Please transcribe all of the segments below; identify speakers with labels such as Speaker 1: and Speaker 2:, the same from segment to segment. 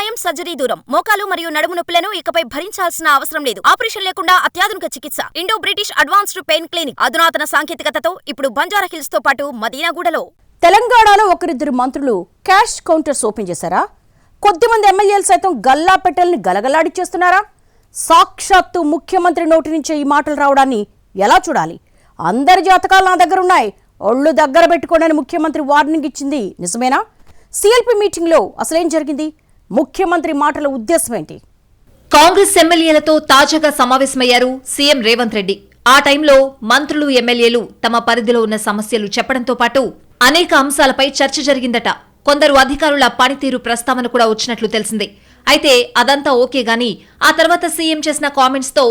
Speaker 1: గాయం సర్జరీ దూరం. మోకాలు మరియు నడుము నొప్పులను ఇకపై భరించాల్సిన అవసరం లేదు. ఆపరేషన్ లేకుండా అత్యాధునిక చికిత్స. Indo British advanced pain clinic. అధునాతన సాంకేతికతతో ఇప్పుడు బంజారా హిల్స్తో పాటు మదీనాగూడలో.
Speaker 2: తెలంగాణలో ఒకరిద్దరు మంత్రులు క్యాష్ కౌంటర్స్ ఓపెన్ చేశారా? కొద్దిమంది ఎమ్మెల్యేలు సైతం గల్లా పెట్టెల్ని గలగలాడిచ్చేస్తున్నారా సాక్షాత్తు ముఖ్యమంత్రి నోటి నుంచే ఈ మాటలు రావడాన్ని ఎలా చూడాలి? అందరి జాతకాలు నా దగ్గర ఉన్నాయి. ఒళ్ళు దగ్గర పెట్టుకోనని ముఖ్యమంత్రి వార్నింగ్ ఇచ్చింది నిజమేనా? సిఎల్పి మీటింగ్లో అసలేం జరిగింది? ముఖ్యమంత్రి మాటల ఉద్దేశం ఏంటి?
Speaker 3: కాంగ్రెస్ ఎమ్మెల్యేలతో తాజాగా సమావేశమయ్యారు సీఎం రేవంత్ రెడ్డి. ఆ టైంలో మంత్రులు ఎమ్మెల్యేలు తమ పరిధిలో ఉన్న సమస్యలు చెప్పడంతో పాటు అనేక అంశాలపై చర్చ జరిగిందట. కొందరు అధికారుల పనితీరు ప్రస్తావన కూడా వచ్చినట్లు తెలిసింది. అయితే అదంతా ఓకే గాని ఆ తర్వాత సీఎం చేసిన కామెంట్స్తో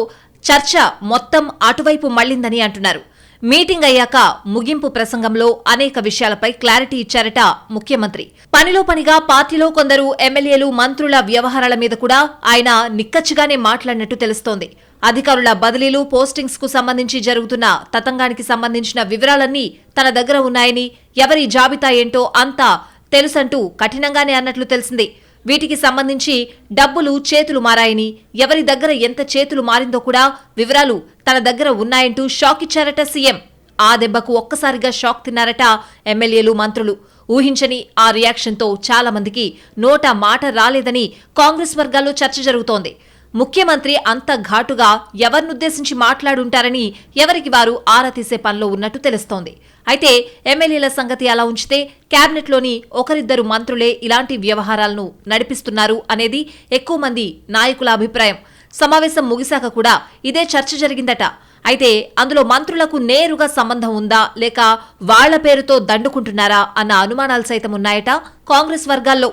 Speaker 3: చర్చ మొత్తం అటువైపు మళ్ళిందని అంటున్నారు. మీటింగ్ అయ్యాక ముగింపు ప్రసంగంలో అనేక విషయాలపై క్లారిటీ ఇచ్చారట ముఖ్యమంత్రి. పనిలో పనిగా పార్టీలో కొందరు ఎమ్మెల్యేలు మంత్రుల వ్యవహారాల మీద కూడా ఆయన నిక్కచ్చిగానే మాట్లాడినట్టు తెలుస్తోంది. అధికారుల బదిలీలు పోస్టింగ్స్కు సంబంధించి జరుగుతున్న తతంగానికి సంబంధించిన వివరాలన్నీ తన దగ్గర ఉన్నాయని ఎవరి జాబితా ఏంటో అంతా తెలుసంటూ కఠినంగానే అన్నట్లు తెలిసింది. వీటికి సంబంధించి డబ్బులు చేతులు మారాయని ఎవరి దగ్గర ఎంత చేతులు మారిందో కూడా వివరాలు తన దగ్గర ఉన్నాయంటూ షాక్ ఇచ్చారట సీఎం. ఆ దెబ్బకు ఒక్కసారిగా షాక్ తిన్నారట ఎమ్మెల్యేలు మంత్రులు. ఊహించని ఆ రియాక్షన్తో చాలా మందికి నోట మాట రాలేదని కాంగ్రెస్ వర్గాల్లో చర్చ జరుగుతోంది. ముఖ్యమంత్రి అంత ఘాటుగా ఎవరినుద్దేశించి మాట్లాడుంటారని ఎవరికి వారు ఆరా తీసే పనిలో ఉన్నట్టు తెలుస్తోంది. అయితే ఎమ్మెల్యేల సంగతి అలా ఉంచితే కేబినెట్లోని ఒకరిద్దరు మంత్రులే ఇలాంటి వ్యవహారాలను నడిపిస్తున్నారు అనేది ఎక్కువ మంది నాయకుల అభిప్రాయం. సమావేశం ముగిశాక కూడా ఇదే చర్చ జరిగిందట. అయితే అందులో మంత్రులకు నేరుగా సంబంధం ఉందా లేక వాళ్ళ పేరుతో దండుకుంటున్నారా అన్న అనుమానాలు సైతం ఉన్నాయట కాంగ్రెస్ వర్గాల్లో.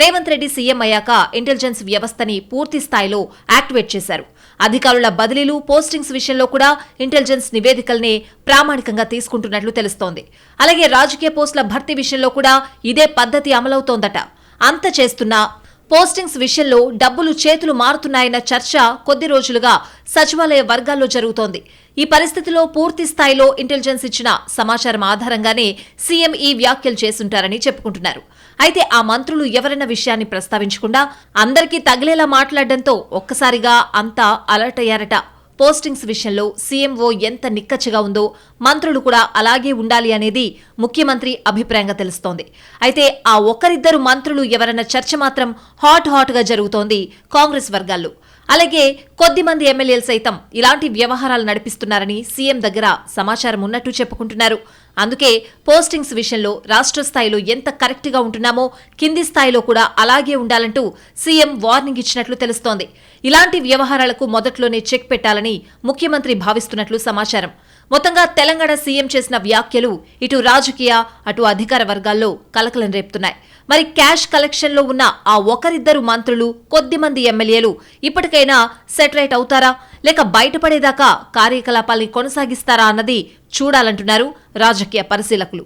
Speaker 3: రేవంత్ రెడ్డి సీఎం అయ్యాక ఇంటెలిజెన్స్ వ్యవస్థని పూర్తి స్థాయిలో యాక్టివేట్ చేశారు. అధికారుల బదిలీలు పోస్టింగ్స్ విషయంలో కూడా ఇంటెలిజెన్స్ నివేదికల్నే ప్రామాణికంగా తీసుకుంటున్నట్లు తెలుస్తోంది. అలాగే రాజకీయ పోస్టుల భర్తీ విషయంలో కూడా ఇదే పద్ధతి అమలవుతోందట. అంత చేస్తున్నా పోస్టింగ్స్ విషయంలో డబ్బులు చేతులు మారుతున్నాయన్న చర్చ కొద్ది రోజులుగా సచివాలయ వర్గాల్లో జరుగుతోంది. ఈ పరిస్థితిలో పూర్తి స్థాయిలో ఇంటెలిజెన్స్ ఇచ్చిన సమాచారం ఆధారంగానే సీఎం ఈ వ్యాఖ్యలు చేసుంటారని చెప్పుకుంటున్నారు. అయితే ఆ మంత్రులు ఎవరైనా విషయాన్ని ప్రస్తావించకుండా అందరికీ తగిలేలా మాట్లాడడంతో ఒక్కసారిగా అంతా అలర్ట్ అయ్యారట. పోస్టింగ్స్ విషయంలో సీఎంఓ ఎంత నిక్కచ్చిగా ఉందో మంత్రులు కూడా అలాగే ఉండాలి అనేది ముఖ్యమంత్రి అభిప్రాయంగా తెలుస్తోంది. అయితే ఆ ఒక్కరిద్దరు మంత్రులు ఎవరన్న చర్చ మాత్రం హాట్ హాట్గా జరుగుతోంది కాంగ్రెస్ వర్గాల్లో. అలాగే కొద్దిమంది ఎమ్మెల్యేలు సైతం ఇలాంటి వ్యవహారాలు నడిపిస్తున్నారని సీఎం దగ్గర సమాచారం ఉన్నట్టు చెప్పుకుంటున్నారు. అందుకే పోస్టింగ్స్ విషయంలో రాష్ట్ర స్థాయిలో ఎంత కరెక్ట్గా ఉంటున్నామో కింది స్థాయిలో కూడా అలాగే ఉండాలంటూ సీఎం వార్నింగ్ ఇచ్చినట్లు తెలుస్తోంది. ఇలాంటి వ్యవహారాలకు మొదట్లోనే చెక్ పెట్టాలని ముఖ్యమంత్రి భావిస్తున్నట్లు సమాచారం. మొత్తంగా తెలంగాణ సీఎం చేసిన వ్యాఖ్యలు ఇటు రాజకీయ అటు అధికార వర్గాల్లో కలకలం రేపుతున్నాయి. మరి క్యాష్ కలెక్షన్లో ఉన్న ఆ ఒకరిద్దరు మంత్రులు కొద్దిమంది ఎమ్మెల్యేలు ఇప్పటికైనా సెటరేట్ అవుతారా? లేక బయటపడేదాకా కార్యకలాపాల్ని కొనసాగిస్తారా అన్నది చూడాలంటున్నారు రాజకీయ పరిశీలకులు.